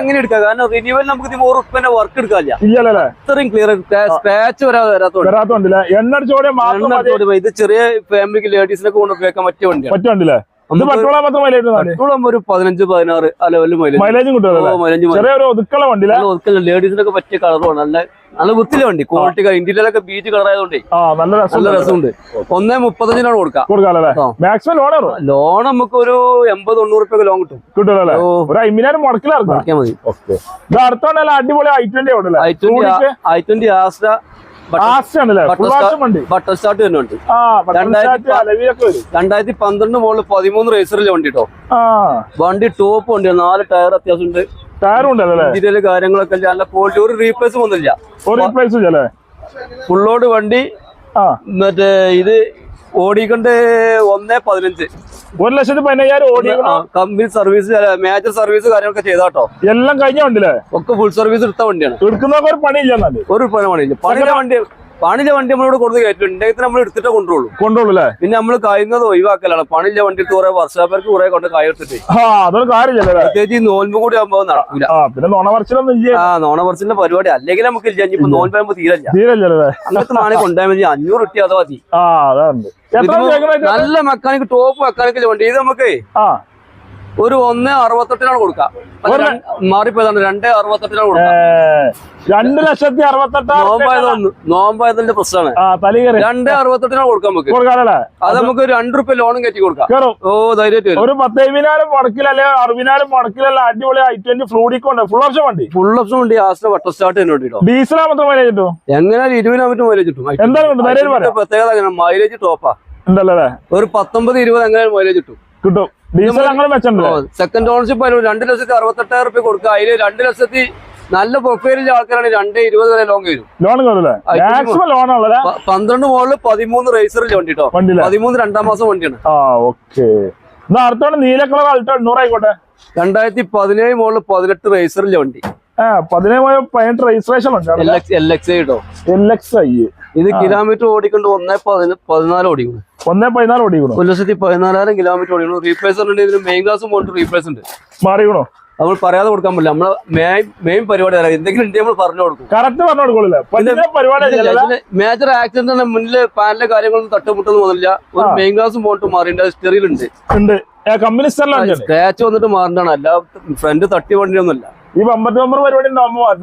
Speaker 1: എങ്ങനെ എടുക്കാം? കാരണം റിന്യൂവൽ നമുക്ക് നൂറ് ഉപ്പന്റെ വർക്ക് എടുക്കാനില്ല.
Speaker 2: ഇല്ലല്ലോ
Speaker 1: ഇത്രയും ക്ലിയർ സ്ക്രാച്ച് വരാതെ വരാത്തോണ്ട്. ഇത് ചെറിയ ഫാമിലിക്ക് ലേഡീസിനൊക്കെ കൊണ്ട് ഉപയോഗിക്കാൻ പറ്റിയ വണ്ടിയാണ്.
Speaker 2: പറ്റ വണ്ടിയില്ലേ? ഇത്
Speaker 1: നമുക്ക്
Speaker 2: പെട്രോളാ
Speaker 1: ഒരു പതിനഞ്ച് പതിനാറ് ആ ലെവലിൽ മൈലേജും
Speaker 2: ഒരു ഒതുക്കള വണ്ടിയില്ല
Speaker 1: ഒതുക്കല്ല ലേഡീസിനൊക്കെ പറ്റിയ കളറുമാണ് നല്ല നല്ല വൃത്തിയിലെ വണ്ടി. ക്വാളിറ്റി ഇന്ത്യയിലൊക്കെ ബീച്ച് കളർ ആയതുകൊണ്ടേ.
Speaker 2: നല്ല രസം
Speaker 1: നല്ല രസമുണ്ട്. ഒന്നേ മുപ്പത്തഞ്ചിനാണ് കൊടുക്കാം.
Speaker 2: മാക്സിമം ലോൺ
Speaker 1: ലോൺ നമുക്ക് ഒരു എൺപത് തൊണ്ണൂറ് റുപ്യ ലോൺ കിട്ടും.
Speaker 2: കിട്ടും
Speaker 1: കൊടുക്കാൻ മതി.
Speaker 2: അടുത്തോണ്ടല്ല അടിപൊളി I twenty
Speaker 1: I twenty Asta button start വരുന്നുണ്ട്. രണ്ടായിരത്തി പന്ത്രണ്ട് മുകളിൽ പതിമൂന്ന് റേസറിലെ വണ്ടി കേട്ടോ വണ്ടി ടോപ്പ് ഉണ്ട്. നാല് ടയർ അത്യാവശ്യം ഉണ്ട്
Speaker 2: ടയറും ഉണ്ടല്ലോ? അല്ലേ
Speaker 1: കാര്യങ്ങളൊക്കെ. നല്ല ക്വാളിറ്റി ഒരു റീപ്ലേസ്
Speaker 2: ഒന്നുമില്ല
Speaker 1: ഫുള്ളോട് വണ്ടി. മറ്റേ ഇത് ഓടിക്കൊണ്ട് ഒന്നേ പതിനഞ്ച്.
Speaker 2: ഒരു ലക്ഷത്തി പതിനയ്യായിരം ഓടി
Speaker 1: കമ്പനി സർവീസ് മേജർ സർവീസ് കാര്യങ്ങളൊക്കെ ചെയ്താട്ടോ.
Speaker 2: എല്ലാം കഴിഞ്ഞ വണ്ടിയില്ലേ
Speaker 1: ഒക്കെ ഫുൾ സർവീസ് എടുത്ത വണ്ടിയാണ്.
Speaker 2: എടുക്കുന്ന ഒരു പണിയില്ല
Speaker 1: ഒരു പണി പണിയില്ല. പണിയുടെ വണ്ടി പണിയിലെ വണ്ടി നമ്മളോട് കൊടുത്ത് കയറ്റും ഉണ്ടെങ്കിൽ നമ്മൾ എടുത്തിട്ടേ കൊണ്ടുള്ളൂ
Speaker 2: കൊണ്ടുള്ളൂ അല്ലേ?
Speaker 1: പിന്നെ നമ്മൾ കഴിയുന്നത് ഒഴിവാക്കലാണ്. പണിയിലെ വണ്ടി എടുത്ത് കുറെ വർഷാപ്പർക്ക് കുറെ കൊണ്ട്
Speaker 2: അതൊരു കാര്യമില്ലല്ലേ?
Speaker 1: പ്രത്യേകിച്ച് ഈ നോൻപ് കൂടി ആകുമ്പോൾ നടക്കൂല.
Speaker 2: പിന്നെ
Speaker 1: ആ നോണ കുറച്ചിന്റെ പരിപാടി അല്ലെങ്കിൽ നമുക്ക് ഇല്ല. ഇനിയിപ്പോ നോൻപ് ആകുമ്പോൾ തീരല്ല
Speaker 2: തീരല്ലേ
Speaker 1: അങ്ങനത്തെ നാളെ കൊണ്ടുപോയാൽ മതി. അഞ്ഞൂറ് കിട്ടിയാൽ അത് മതി. നല്ല മെക്കാനിക് ടോപ്പ് മെക്കാനിക്കൽ വണ്ടി. ഇത് നമുക്ക് ഒരു ഒന്ന് അറുപത്തെട്ടിനാണ് കൊടുക്കാം മാറിപ്പോയതാണ്. രണ്ട് അറുപത്തെട്ടിനാണ്
Speaker 2: കൊടുക്കുക.
Speaker 1: കൊടുക്കാം
Speaker 2: രണ്ട് ലക്ഷത്തി അറുപത്തെട്ട്
Speaker 1: നോമ്പായതൊന്ന് നോമ്പായതിന്റെ പ്രശ്നമാണ്. രണ്ട് അറുപത്തെട്ടിനാണ് കൊടുക്കാൻ നമുക്ക്.
Speaker 2: കൊടുക്കാനല്ലേ?
Speaker 1: അത് നമുക്ക് ഒരു രണ്ട് റുപ്യ ലോണും കയറ്റി കൊടുക്കാം. ഓ ധൈര്യം
Speaker 2: ഒരു പത്തേവിനാലും മുടക്കിലല്ലേ അറുപതിനാലും മുടക്കിലല്ല അടിപൊളി ഐ ട്വന്റി ഫ്ലൂഡിക്കൊണ്ട് ഫുൾ ഓപ്ഷൻ വണ്ടി?
Speaker 1: ഫുൾ ഓപ്ഷൻ വണ്ടി ആസ്ട്ര വട്ട സ്റ്റാർട്ട് തന്നെ വേണ്ടിട്ടോ?
Speaker 2: ഡീസലാ മാത്രം മൈലേജ് കിട്ടും?
Speaker 1: എങ്ങനെയാലും ഇരുപതിനാമറ്റും മൈലേജ് കിട്ടും.
Speaker 2: എന്തായാലും
Speaker 1: പ്രത്യേകത മൈലേജ് ടോപ്പാ
Speaker 2: ഉണ്ടല്ലേ
Speaker 1: ഒരു പത്തൊമ്പത് ഇരുപത് എങ്ങനെ മൈലേജ് കിട്ടും?
Speaker 2: കിട്ടും.
Speaker 1: സെക്കൻഡ് ഓണർഷിപ്പ് അതിന് രണ്ട് ലക്ഷത്തി അറുപത്തെട്ടായിരം റുപ്യ കൊടുക്കുക. അതിന് രണ്ട് ലക്ഷത്തി നല്ല പ്രൊഫൈലിന്റെ ആൾക്കാരാണ് രണ്ട് ഇരുപത് വരെ ലോങ് വരും.
Speaker 2: ലോൺ
Speaker 1: പ- പന്ത്രണ്ട് മുകളിൽ പതിമൂന്ന് റേസറിൽ വണ്ടി കേട്ടോ പതിമൂന്ന് രണ്ടാം മാസം വണ്ടിയാണ്.
Speaker 2: നീല കളർ അൾട്ടോ എണ്ണൂറായിക്കോട്ടെ
Speaker 1: രണ്ടായിരത്തി പതിനേഴ് മുകളിൽ പതിനെട്ട് റേസറിലെ വണ്ടി.
Speaker 2: പതിനേഴ് പതിനെട്ട് രജിസ്ട്രേഷൻ ഉണ്ട്
Speaker 1: എൽ എക്സ് ഐ കേട്ടോ
Speaker 2: എൽ എക്സ് ഐ
Speaker 1: ഇത് കിലോമീറ്റർ ഓടിക്കൊണ്ട് ഒന്നേ പതിന പതിനാല് ഓടിക്കുന്നു.
Speaker 2: ഒന്നേ പതിനാല് ഓടിക്കുന്നു.
Speaker 1: ഒരു ലക്ഷത്തി പതിനാലായിരം കിലോമീറ്റർ ഓടിക്കുന്നു. റീപ്ലേസ് ഉണ്ട് ഇതിന് മെയിൻ ക്ലാസ് പോയിട്ട് റീപ്ലേസ് ഉണ്ട്.
Speaker 2: മാറിയണോ
Speaker 1: നമ്മൾ പറയാതെ കൊടുക്കാൻ പറ്റില്ല. നമ്മളെ മെയിൻ മെയിൻ പരിപാടി അറിയാം എന്തെങ്കിലും ഉണ്ടെങ്കിൽ നമ്മൾ പറഞ്ഞു കൊടുക്കും.
Speaker 2: കറക്റ്റ് പറഞ്ഞു കൊടുക്കില്ല.
Speaker 1: മേജർ ആക്സിഡന്റ് മുന്നിൽ പാനിലെ കാര്യങ്ങളൊന്നും തട്ടുമുട്ടൊന്നും വന്നില്ല ഒരു മെയിൻ ഗ്ലാസ് പോയിട്ട് മാറിയിട്ട് സ്റ്റെറിയിലുണ്ട് സ്ക്രാച്ച് വന്നിട്ട് മാറിണ്ടാണ് അല്ല ഫ്രണ്ട് തട്ടി വണ്ടിയൊന്നുമല്ല.
Speaker 2: ഈ പമ്പത്തി നമ്പർ പരിപാടി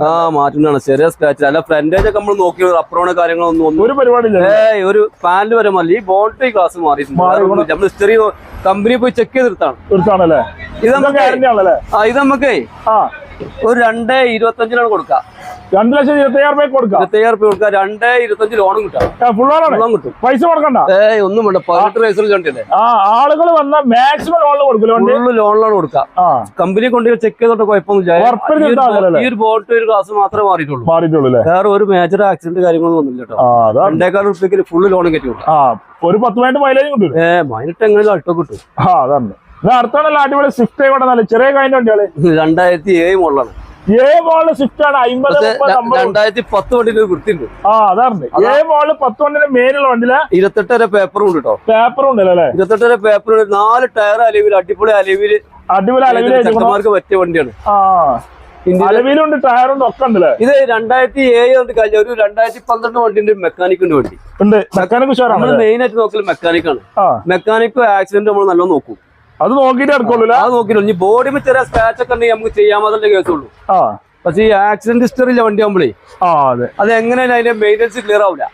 Speaker 1: ആ മാറ്റുന്നതാണ് ചെറിയ സ്ക്രാച്ച് അല്ല ഫ്രണ്ടേജ് ഒക്കെ നമ്മൾ നോക്കി അപ്പുറമാണ് കാര്യങ്ങളൊന്നും ഒന്നും
Speaker 2: ഒരു പരിപാടി
Speaker 1: ഏയ് ഒരു പാനൽ വരെ മതി ഈ ബോൾട്ട് ഗ്ലാസ് മാറിയിട്ടുണ്ട്.
Speaker 2: മാറി
Speaker 1: നമ്മൾ ഹിസ്റ്ററി കമ്പനി പോയി ചെക്ക് ചെയ്തെടുത്താണ്. ഇത് നമുക്ക് ആ ഇത് നമുക്ക് ഒരു രണ്ട് ഇരുപത്തഞ്ചിനാണ് കൊടുക്കുക.
Speaker 2: രണ്ട് ലക്ഷം ഇരുപത്തയ്യായിരം രൂപ കൊടുക്കാം.
Speaker 1: ഇരുപത്തയ്യായിരം രൂപ കൊടുക്കാം രണ്ട് ഇരുപത്തഞ്ച് ലോണും കിട്ടാം
Speaker 2: ഫുൾ ആണ്?
Speaker 1: ലോൺ കിട്ടും.
Speaker 2: പൈസ കൊടുക്കണ്ട?
Speaker 1: ഏ ഒന്നും വേണ്ട. പതിനെട്ട് വയസ്സിൽ കണ്ടില്ലേ?
Speaker 2: ആ ആളുകൾ വന്ന മാക്സിമം ലോണിൽ കൊടുക്കില്ല
Speaker 1: ലോണിലാണ്
Speaker 2: കൊടുക്കുക.
Speaker 1: കമ്പനി കൊണ്ട് ചെക്ക് ചെയ്തോട്ട് കുഴപ്പമൊന്നുമില്ല ഈ ഒരു ബോട്ട് ഒരു ക്ലാസ് മാത്രമേ മാറിയിട്ടുള്ളൂ.
Speaker 2: മാറിയിട്ടുള്ളൂ
Speaker 1: വേറെ ഒരു മേജർ ആക്സിഡന്റ് കാര്യങ്ങളൊന്നും ഒന്നും കേട്ടോ. രണ്ടേക്കാൾ റുപ്യക്ക് ഫുള്ള് ലോൺ കയറ്റി കൊടുക്കാം
Speaker 2: ഒരു പത്ത് മൈലേജ് കിട്ടും.
Speaker 1: ഏ മൈനിട്ട് എങ്ങനെ അൾട്ടോ കിട്ടും.
Speaker 2: ആ അതാണ്. അടുത്താണല്ലോ അടിപൊളി സ്വിഫ്റ്റ് ആയിക്കോട്ടെ നല്ല ചെറിയ കഴിഞ്ഞ വണ്ടികൾ
Speaker 1: രണ്ടായിരത്തി ഏഴ് മോളാണ്
Speaker 2: ഏ മോളിൽ സ്വിഫ്റ്റ് ആണ്. അമ്പത്
Speaker 1: രണ്ടായിരത്തി പത്ത് വണ്ടിയിൽ ഒരു വൃത്തിയുണ്ട്.
Speaker 2: ആ അതാണ്. ഏ മോളിൽ പത്ത് വണ്ടിന്റെ മേലുള്ള
Speaker 1: വണ്ടിയിൽ ഇരുപത്തെട്ടര പേപ്പറും ഉണ്ട് കേട്ടോ
Speaker 2: പേപ്പറും ഉണ്ടല്ലേ അല്ലേ?
Speaker 1: ഇരുപത്തെട്ട് വരെ പേപ്പർ നാല് ടയർ അലവിൽ അടിപൊളി അലവിൽ
Speaker 2: അടിപൊളി അലവിൽ
Speaker 1: ചെക്കന്മാർക്ക് പറ്റിയ വണ്ടിയാണ്.
Speaker 2: ആ. അലവിലുണ്ട് ടയറുണ്ട് ഒക്കെ ഉണ്ടല്ലേ
Speaker 1: ഇത് രണ്ടായിരത്തി ഏഴ് കൊണ്ട് കഴിഞ്ഞ ഒരു രണ്ടായിരത്തി പന്ത്രണ്ട് വണ്ടിന്റെ മെക്കാനിക്കിന്റെ വണ്ടി.
Speaker 2: ഉണ്ട്. മെക്കാനിക്
Speaker 1: മെയിൻ ആയിട്ട് നോക്കൽ മെക്കാനിക് ആണ്. മെക്കാനിക്കും ആക്സിഡന്റ് നമ്മൾ നല്ലോണം നോക്കും.
Speaker 2: അത് നോക്കിട്ട് എടുക്കുള്ളൂ
Speaker 1: അത് ഇനി ബോഡി ചെറിയ സ്ക്രാച്ച് ഒക്കെ ഉണ്ടെങ്കിൽ നമുക്ക് മാത്രമേ കേസുള്ളൂ.
Speaker 2: ആ.
Speaker 1: പക്ഷേ ഈ ആക്സിഡന്റ് ഇല്ല വണ്ടി ആകുമ്പോഴേ
Speaker 2: ആ അതെ.
Speaker 1: അത് എങ്ങനെയാണ് അതിന്റെ മെയിന്റെനൻസ് ക്ലിയർ ആവില്ല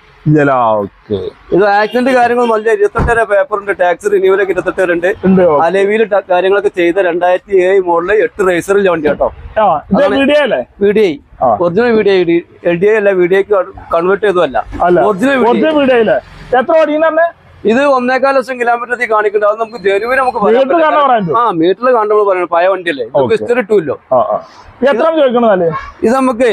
Speaker 1: ഇത് ആക്സിഡന്റ് കാര്യങ്ങൾ നല്ല ഇരുപത്തെട്ട് വരെ പേപ്പർ ഉണ്ട്. ടാക്സ് റിന്യൂവലൊക്കെ ഇരുപത്തെട്ട് വരെ ഉണ്ട് അലവിയിൽ കാര്യങ്ങളൊക്കെ ചെയ്ത രണ്ടായിരത്തി ഏഴ് മോഡൽ എട്ട് റേസറിൽ വണ്ടി കേട്ടോ?
Speaker 2: Video.
Speaker 1: Original V L D I അല്ല വീഡിയോക്ക് കൺവേർട്ട് ചെയ്തതല്ല. ഒറിജിനൽ
Speaker 2: വീഡിയോ എത്ര
Speaker 1: ഇത് ഒന്നേകാൽ ലക്ഷം കിലോമീറ്റർ കാണിക്കുന്നുണ്ട്. അത് നമുക്ക് ജനുവിന് നമുക്ക് ആ മീറ്ററിൽ കാണുമ്പോൾ പറയണം. പഴയ വണ്ടിയല്ലേ. നമുക്ക്
Speaker 2: ചോദിക്കണതല്ലേ
Speaker 1: ഇത് നമുക്ക്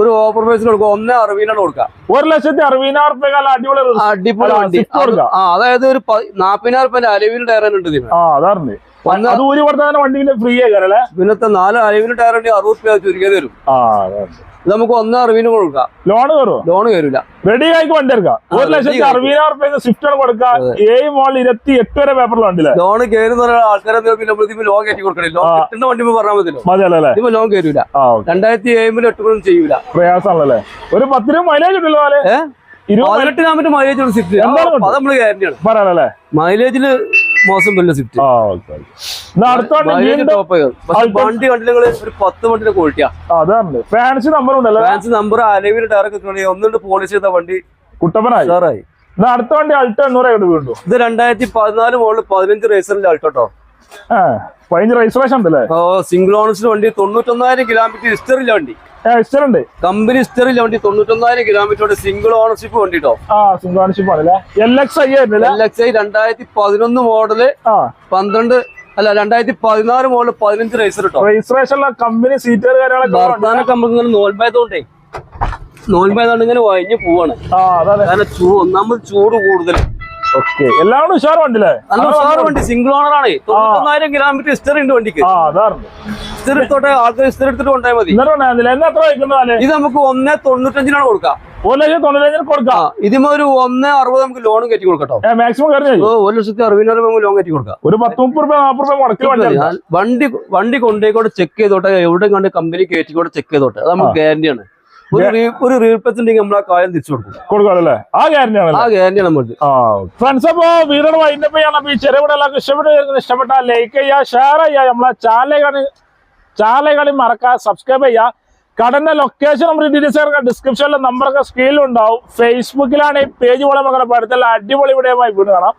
Speaker 1: ഒരു ഓഫർ പ്രൈസിൽ കൊടുക്കുക ഒന്നേ അറുപതിനാണ് കൊടുക്കാം.
Speaker 2: ഒരു ലക്ഷത്തി അറുപതിനായിരം റുപ്യ അടിപൊളി
Speaker 1: അടിപൊളി വണ്ടി. ആ അതായത് ഒരു നാപ്പതിനായിരം റുപ്യന്റെ അലവിൽ ഇതിന്.
Speaker 2: വണ്ടി ഫ്രീ ആയി
Speaker 1: പിന്നത്തെ നാല് അലവിൽ ടയർ ഉണ്ടെങ്കിൽ അറുപത് രൂപ ചുരുക്കിയത് തരും നമുക്ക് ഒന്ന് അറുപതിന് കൊടുക്കാം.
Speaker 2: ലോൺ കയറും?
Speaker 1: ലോൺ കയറില്ല
Speaker 2: റെഡി ആയിക്ക് വണ്ടി എടുക്കാം. ഒരു ലക്ഷത്തി. അറുപതിനായിരം റുപ്യ സ്വിഫ്റ്റ് ആണ് കൊടുക്കാം ഏഴ് ഇരുപത്തി എട്ട് വരെ പേപ്പറിൽ വണ്ടിയില്ല?
Speaker 1: ലോൺ കയറുന്ന ആൾക്കാരെ പിന്നെ ലോൺ കയറ്റി കൊടുക്കണേ ലോൺ കിട്ടുന്ന വണ്ടി പറഞ്ഞാൽ മതിയല്ലോ. ഇതിപ്പോ ലോൺ
Speaker 2: കയറില്ല
Speaker 1: രണ്ടായിരത്തി ഏഴിൽ എട്ടുകൊന്നും ചെയ്യൂല.
Speaker 2: പ്രയാസമാണല്ലേ? ഒരു പത്ത് രൂപ മൈലേജ് ഉണ്ടല്ലോ
Speaker 1: പതിനെട്ട് കിലോമീറ്റർ മൈലേജ് ഉള്ള
Speaker 2: സ്വിഫ്റ്റ്
Speaker 1: മൈലേജിൽ മോശം വല്ല
Speaker 2: സ്വിഫ്റ്റ് വണ്ടി വണ്ടി
Speaker 1: ഒരു പത്ത് വണ്ടിന്റെ ക്വാളിറ്റിയാ
Speaker 2: അതാണ് ഫാൻസി നമ്പർ ഉണ്ടല്ലോ.
Speaker 1: ഫാൻസ് നമ്പർ അലവിൽ ഒന്നുകൊണ്ട് പോളിഷ് ചെയ്ത വണ്ടി
Speaker 2: കുട്ടപ്പനായി. സാറായി അടുത്ത വണ്ടി അൾട്ടോ എണ്ണൂറ് വീണ്ടു.
Speaker 1: ഇത് രണ്ടായിരത്തി പതിനാല് മുകളിൽ പതിനഞ്ച് റേസറിന്റെ
Speaker 2: അൾട്ടോട്ടോ പതിനഞ്ച് രജിസ്ട്രേഷൻ ഉണ്ടല്ലേ?
Speaker 1: ഓ സിംഗിൾ ഓണേഴ്സിന് വണ്ടി തൊണ്ണൂറ്റൊന്നായിരം കിലോമീറ്റർ ഹിസ്റ്ററിലെ വണ്ടി.
Speaker 2: ഇഷ്ടമുണ്ട്
Speaker 1: കമ്പനി ഹിസ്റ്ററിലെ വണ്ടി തൊണ്ണൂറ്റൊന്നായിരം കിലോമീറ്റർ സിംഗിൾ ഓണർഷിപ്പ് വണ്ടി കേട്ടോ
Speaker 2: ആ ഓണർഷിപ്പ് ആണല്ലേ? എൽ എക്സ് ഐ ആയിരുന്നല്ലേ
Speaker 1: എൽ എക്സ് ഐ രണ്ടായിരത്തി പതിനൊന്ന്
Speaker 2: മോഡൽ
Speaker 1: പന്ത്രണ്ട് അല്ല രണ്ടായിരത്തി പതിനാറ് മോഡൽ പതിനഞ്ച് റേസർ കേട്ടോ
Speaker 2: രജിസ്ട്രേഷൻ കമ്പനി സീറ്റുകൾ കാര്യങ്ങളൊക്കെ
Speaker 1: കമ്പനി ഇങ്ങനെ നോൽമ്പായതുകൊണ്ടേ നോൽമ്പായതുകൊണ്ട് ഇങ്ങനെ വഴിഞ്ഞ് പോവാണ്. കാരണം ഒന്നാമത് ചൂട് കൂടുതൽ
Speaker 2: ഓക്കെ. എല്ലാം കൂടെ ഉഷാർ വണ്ടില്ലേ
Speaker 1: നല്ല ഉഷാറ് വണ്ടി സിംഗിൾ ഓണർ ആണ്. തൊണ്ണൂറ്റൊന്നായിരം കിലോമീറ്റർ ഹിസ്റ്ററി ഉണ്ട് വണ്ടിക്ക്. ഹിസ്റ്ററി എടുത്തോട്ടെ ആൾക്കാർ ഹിസ്റ്ററി എടുത്തിട്ട് കൊണ്ടാൽ മതി. ഇത് നമുക്ക് ഒന്ന് തൊണ്ണൂറ്റഞ്ചിനാണ് കൊടുക്കാം.
Speaker 2: ഒരു ലക്ഷത്തി തൊണ്ണൂറ്റഞ്ചിന് കൊടുക്കാം.
Speaker 1: ഇതിമ ഒരു ഒന്നേ അറുപത് നമുക്ക് ലോണും കയറ്റി കൊടുക്കട്ടോ
Speaker 2: ഏ മാക്സിമം കയറി
Speaker 1: ഓ ഒരു ലക്ഷത്തി അറുപതിനായിരം നമുക്ക് ലോൺ കയറ്റി കൊടുക്കാം.
Speaker 2: ഒരു പത്ത് മുപ്പത് രൂപ നാപ്പത് രൂപ വണ്ടി
Speaker 1: വണ്ടി വണ്ടി കൊണ്ടേക്കോട്ടെ ചെക്ക് ചെയ്തോട്ടെ എവിടെ കണ്ട് കമ്പനി കയറ്റിക്കോട്ടെ ചെക്ക് ചെയ്തോട്ടെ. അത് നമുക്ക് ഗ്യാരണ്ടിയാണ് ഒരു റീപ്രസെന്റിങ് നമ്മൾ ആ കായൽ തിരിച്ചു കൊടുക്കും.
Speaker 2: കൊടുക്കാമല്ലേ ആ ഗ്യാരണ്ടി
Speaker 1: ആ നമ്മൾ
Speaker 2: ആ ഫ്രണ്ട്സ് അപ്പോ വീടിന് വൈൻഡപ്പ് ചെയ്യണം അപ്പൊ ഈ ചെറിയ വീട് എല്ലാവർക്കും ഇഷ്ടപ്പെട്ട് ഇഷ്ടപ്പെട്ട ലൈക്ക് ചെയ്യുക ഷെയർ ചെയ്യുക. നമ്മളെ ചാനലുകൾ ചാനലുകളിൽ മറക്കാ സബ്സ്ക്രൈബ് ചെയ്യുക. കടന്റെ ലൊക്കേഷൻ നമ്മൾ ഡീറ്റെയിൽസ് ഡിസ്ക്രിപ്ഷനിലെ നമ്പറൊക്കെ സ്ക്രീനിലുണ്ടാവും ഫേസ്ബുക്കിലാണ് ഈ പേജ് പോലെ മക്കളെ പഠിത്തല്ല അടിപൊളി വീഡിയോ വീട് കാണാം.